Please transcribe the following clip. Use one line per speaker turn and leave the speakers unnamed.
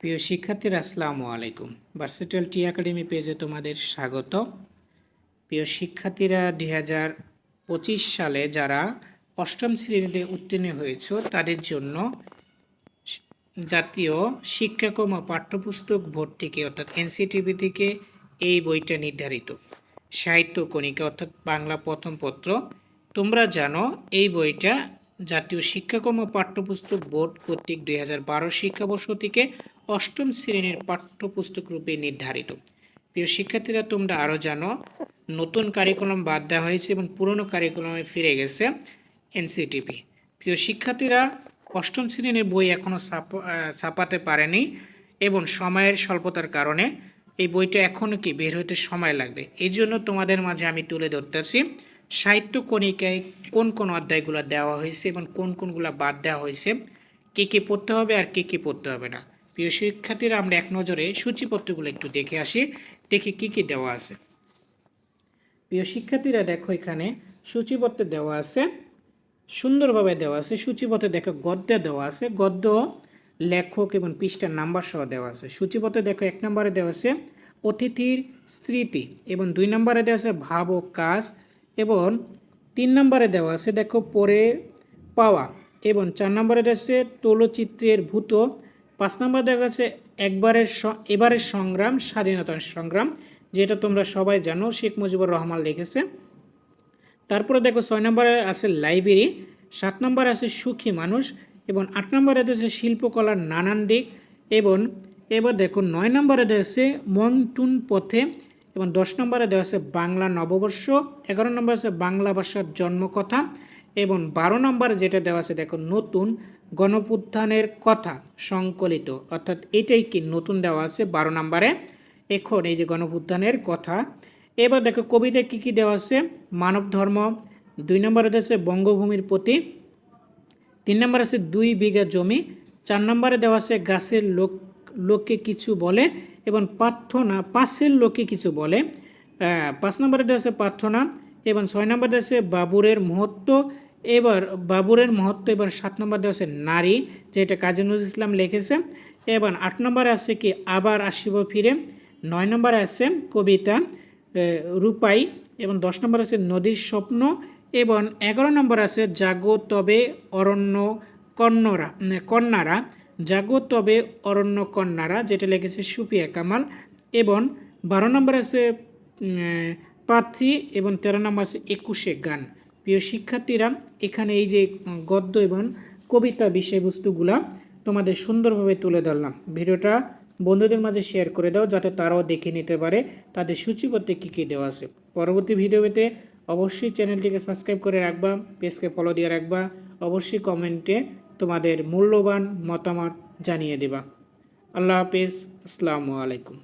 প্রিয় শিক্ষার্থীরা, আসসালামু আলাইকুম। ভার্সিটাল টি একাডেমি পেজে তোমাদের স্বাগত। প্রিয় শিক্ষার্থীরা, দুই হাজার পঁচিশ সালে যারা অষ্টম শ্রেণীতে উত্তীর্ণ হয়েছ, তাদের জন্য জাতীয় শিক্ষাক্রম ও পাঠ্যপুস্তক বোর্ড থেকে, অর্থাৎ এনসিটিভি থেকে এই বইটা নির্ধারিত। সাহিত্য কণিকা, অর্থাৎ বাংলা প্রথম পত্র। তোমরা জানো, এই বইটা জাতীয় শিক্ষাক্রম ও পাঠ্যপুস্তক বোর্ড কর্তৃক দুই হাজার বারো শিক্ষাবর্ষ থেকে অষ্টম শ্রেণির পাঠ্যপুস্তক রূপে নির্ধারিত। প্রিয় শিক্ষার্থীরা, তোমরা আরও জানো, নতুন কারিকুলাম বাদ দেওয়া হয়েছে এবং পুরনো কারিকুলামে ফিরে গেছে এনসিটিপি। প্রিয় শিক্ষার্থীরা, অষ্টম শ্রেণির বই এখনও ছাপাতে পারেনি এবং সময়ের স্বল্পতার কারণে এই বইটা এখনও কি বের হতে সময় লাগবে? এই জন্য তোমাদের মাঝে আমি তুলে ধরতেছি, সাহিত্য কণিকায় কোন কোন অধ্যায়গুলো দেওয়া হয়েছে এবং কোন কোনগুলো বাদ দেওয়া হয়েছে, কে কে পড়তে হবে আর কে কে পড়তে হবে না। প্রিয় শিক্ষার্থীরা, আমরা এক নজরে সূচিপত্রগুলো একটু দেখে আসি। দেখি কি কি দেওয়া আছে। প্রিয় শিক্ষার্থীরা, দেখো এখানে সূচিপত্র দেওয়া আছে, সুন্দরভাবে দেওয়া আছে, সূচিপত্রে দেখো গদ্যে দেওয়া আছে, গদ্য, লেখক এবং পৃষ্ঠার নাম্বার সহ দেওয়া আছে। সূচিপত্রে দেখো এক নম্বরে দেওয়া আছে, অতিথির স্মৃতি এবং দুই নম্বরে দেওয়া আছে, ভাব ও কাজ এবং তিন নম্বরে দেওয়া আছে, দেখো পরে পাওয়া এবং চার নম্বরে দেওয়া আছে তৈলচিত্রের ভূত পাঁচ নম্বরে দেখা আছে, একবারের এবারের সংগ্রাম, স্বাধীনতার সংগ্রাম যেটা তোমরা সবাই জানো, শেখ মুজিবুর রহমান লিখেছে। তারপরে দেখো ছয় নম্বরে আছে লাইব্রেরি, সাত নম্বরে আছে সুখী মানুষ, এবং আট নম্বরে আছে শিল্পকলার নানান দিক, এবং এবার দেখো নয় নম্বরে দেওয়া আছে মংটুন পথে, এবং দশ নম্বরে দেওয়া আছে বাংলা নববর্ষ, এগারো নম্বরে আছে বাংলা ভাষার জন্মকথা, এবং বারো নম্বরে যেটা দেওয়া আছে দেখো নতুন গণপুত্থানের কথা সংকলিত। অর্থাৎ এটাই কি নতুন দেওয়া আছে বারো নম্বরে? এখন এই যে গণপুত্থানের কথা, এবার দেখো কবিতায় কী কী দেওয়া আছে? মানব ধর্ম, দুই নম্বরে আছে বঙ্গভূমির প্রতি, তিন নম্বর আছে দুই বিঘা জমি, চার নম্বরে দেওয়া আছে গাছের লোক, লোককে কিছু বলে এবং প্রার্থনা, পাশের লোককে কিছু বলে। পাঁচ নম্বরে দেওয়া আছে প্রার্থনা এবং ছয় নম্বরে দেওয়া আছে বাবুরের মহত্ব এবার বাবুরের মহত্ব এবার সাত নম্বর দেওয়া আছে নারী যেটা কাজী নজরুল ইসলাম লিখেছে। এবং আট নম্বরে আছে কি আবার আসিব ফিরে। নয় নম্বরে আছে কবিতা রূপাই এবং দশ নম্বর আছে নদীর স্বপ্ন। এবং এগারো নম্বর আছে জাগো তবে অরণ্য কন্যরা উম, কন্যারা। জাগো তবে অরণ্য কন্যারা যেটা লিখেছে সুপিয়া কামাল। এবং বারো নম্বর আছে পাত্রী এবং তেরো নম্বর আছে একুশে গান। প্রিয় শিক্ষার্থীরা, এখানে এই যে গদ্য এবং কবিতা বিষয়বস্তুগুলা তোমাদের সুন্দরভাবে তুলে ধরলাম। ভিডিওটা বন্ধুদের মাঝে শেয়ার করে দাও, যাতে তারাও দেখে নিতে পারে তাদের সূচিপত্রে কী কী দেওয়া আছে। পরবর্তী ভিডিওতে অবশ্যই চ্যানেলটিকে সাবস্ক্রাইব করে রাখবা, পেজকে ফলো দিয়ে রাখবা, অবশ্যই কমেন্টে তোমাদের মূল্যবান মতামত জানিয়ে দেবা। আল্লাহ হাফেজ, আসসালামু আলাইকুম।